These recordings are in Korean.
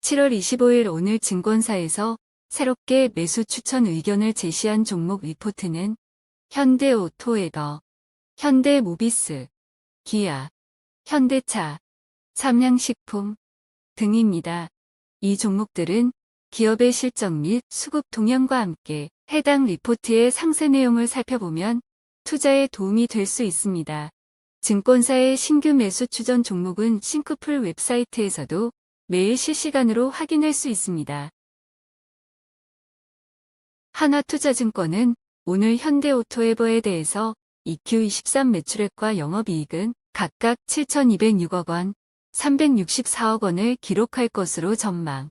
(7월 25일) 오늘 증권사에서 새롭게 매수 추천 의견을 제시한 종목 리포트는 현대오토에버, 현대모비스, 기아, 현대차, 삼양식품 등입니다. 이 종목들은 기업의 실적 및 수급 동향과 함께 해당 리포트의 상세 내용을 살펴보면 투자에 도움이 될 수 있습니다. 증권사의 신규 매수 추전 종목은 싱크풀 웹사이트에서도 매일 실시간으로 확인할 수 있습니다. 하나투자증권은 오늘 현대오토에버에 대해서 EQ23 매출액과 영업이익은 각각 7,206억 원, 364억 원을 기록할 것으로 전망.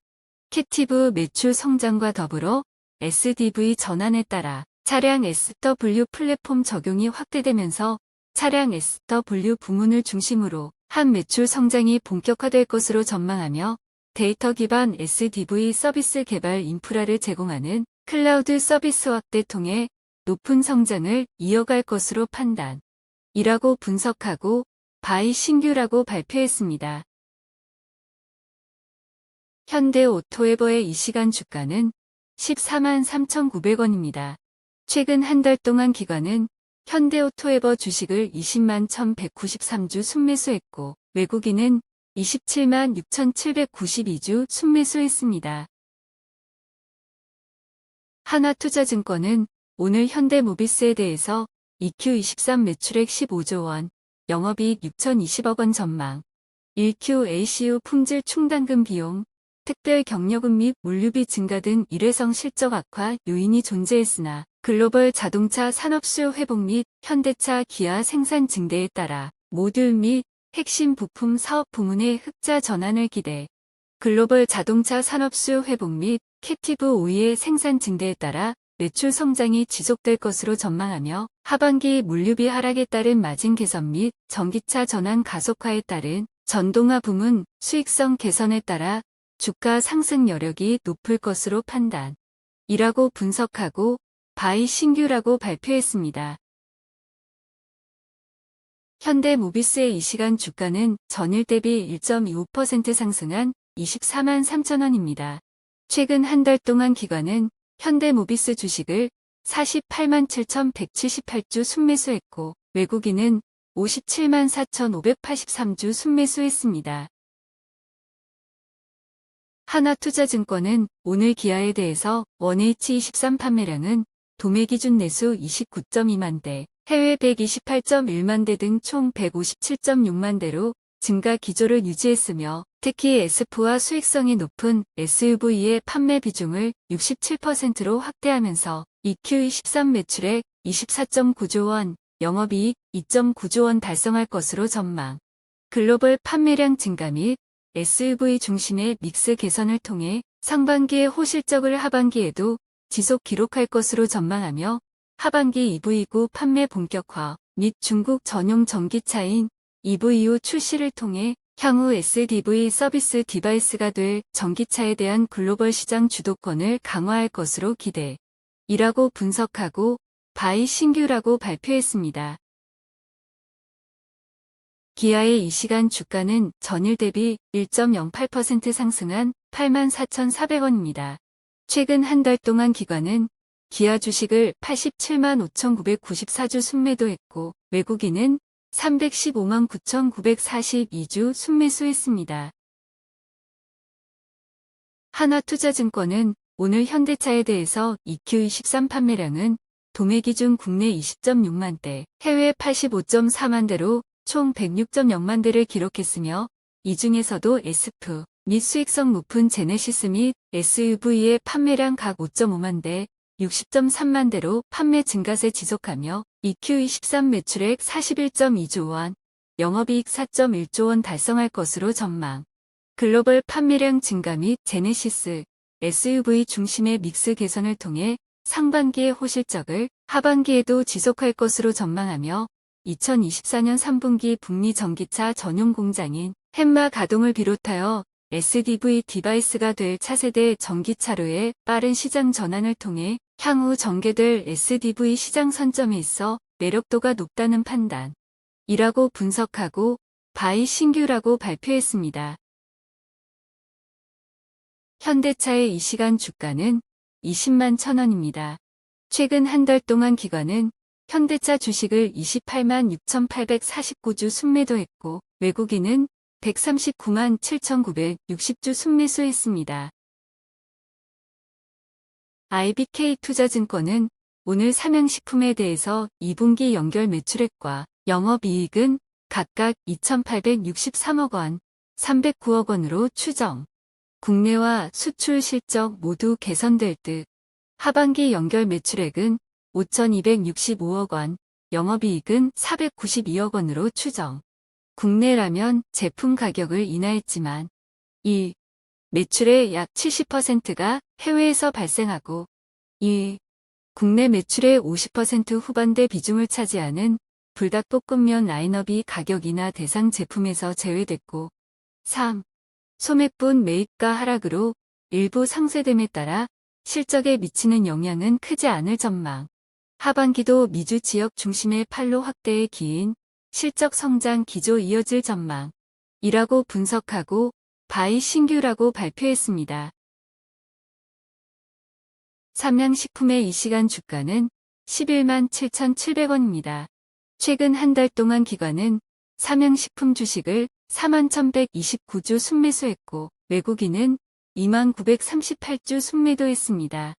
캐티브 매출 성장과 더불어 SDV 전환에 따라 차량 SW 플랫폼 적용이 확대되면서 차량 SW 부문을 중심으로 한 매출 성장이 본격화될 것으로 전망하며 데이터 기반 SDV 서비스 개발 인프라를 제공하는 클라우드 서비스 확대 통해 높은 성장을 이어갈 것으로 판단. 이라고 분석하고 바이 신규라고 발표했습니다. 현대 오토에버의 이 시간 주가는 14만 3,900원입니다. 최근 한 달 동안 기관은 현대오토에버 주식을 20만 1,193주 순매수했고 외국인은 27만 6,792주 순매수했습니다. 하나투자증권은 오늘 현대모비스에 대해서 EQ23 매출액 15조 원, 영업이익 6,020억 원 전망, 1Q ACU 품질 충당금 비용, 특별 경력금 및 물류비 증가 등 일회성 실적 악화 요인이 존재했으나 글로벌 자동차 산업 수요 회복 및 현대차 기아 생산 증대에 따라 모듈 및 핵심 부품 사업 부문의 흑자 전환을 기대 글로벌 자동차 산업 수요 회복 및 캐티브 오이의 생산 증대에 따라 매출 성장이 지속될 것으로 전망하며 하반기 물류비 하락에 따른 마진 개선 및 전기차 전환 가속화에 따른 전동화 부문 수익성 개선에 따라 주가 상승 여력이 높을 것으로 판단. 이라고 분석하고 바이 신규라고 발표했습니다. 현대모비스의 이 시간 주가는 전일 대비 1.25% 상승한 24만 3천원입니다. 최근 한 달 동안 기관은 현대모비스 주식을 48만 7,178주 순매수했고 외국인은 57만 4,583주 순매수했습니다. 하나투자증권은 오늘 기아에 대해서 1H23 판매량은 도매 기준 내수 29.2만 대, 해외 128.1만 대 등 총 157.6만 대로 증가 기조를 유지했으며 특히 S프와 수익성이 높은 SUV의 판매 비중을 67%로 확대하면서 EQ23 매출액 24.9조 원, 영업이익 2.9조 원 달성할 것으로 전망. 글로벌 판매량 증가 및 SUV 중심의 믹스 개선을 통해 상반기의 호실적을 하반기에도 지속 기록할 것으로 전망하며 하반기 EV9 판매 본격화 및 중국 전용 전기차인 EV6 출시를 통해 향후 SDV 서비스 디바이스가 될 전기차에 대한 글로벌 시장 주도권을 강화할 것으로 기대. 이라고 분석하고 바이 신규라고 발표했습니다. 기아의 이 시간 주가는 전일 대비 1.08% 상승한 84,400원입니다. 최근 한 달 동안 기관은 기아 주식을 87만 5,994주 순매도했고 외국인은 315만 9,942주 순매수했습니다. 하나투자증권은 오늘 현대차에 대해서 EQ23 판매량은 도매 기준 국내 20.6만 대, 해외 85.4만 대로 총 106.0만 대를 기록했으며 이 중에서도 SF 및 수익성 높은 제네시스 및 SUV의 판매량 각 5.5만 대, 60.3만 대로 판매 증가세 지속하며 EQ23 매출액 41.2조 원, 영업이익 4.1조 원 달성할 것으로 전망. 글로벌 판매량 증가 및 제네시스, SUV 중심의 믹스 개선을 통해 상반기의 호실적을 하반기에도 지속할 것으로 전망하며 2024년 3분기 북미 전기차 전용 공장인 헨마 가동을 비롯하여 SDV 디바이스가 될 차세대 전기차로의 빠른 시장 전환을 통해 향후 전개될 SDV 시장 선점에 있어 매력도가 높다는 판단. 이라고 분석하고 바이 신규라고 발표했습니다. 현대차의 이 시간 주가는 20만 천원입니다. 최근 한 달 동안 기관은 현대차 주식을 28만 6,849주 순매도했고 외국인은 139만 7,960주 순매수했습니다. IBK 투자증권은 오늘 삼양식품에 대해서 2분기 연결 매출액과 영업이익은 각각 2,863억 원, 309억 원으로 추정. 국내와 수출 실적 모두 개선될 듯 하반기 연결 매출액은 5,265억 원, 영업이익은 492억 원으로 추정. 국내라면 제품 가격을 인하했지만 이 매출의 약 70%가 해외에서 발생하고 이 국내 매출의 50% 후반대 비중을 차지하는 불닭볶음면 라인업이 가격 인하 대상 제품에서 제외됐고 3. 소매분 매입가 하락으로 일부 상쇄됨에 따라 실적에 미치는 영향은 크지 않을 전망. 하반기도 미주 지역 중심의 판로 확대에 기인 실적 성장 기조 이어질 전망. 이라고 분석하고 바이 신규라고 발표했습니다. 삼양식품의 이 시간 주가는 11만 7,700원입니다. 최근 한 달 동안 기관은 삼양식품 주식을 4만 1,129주 순매수했고 외국인은 2만 938주 순매도했습니다.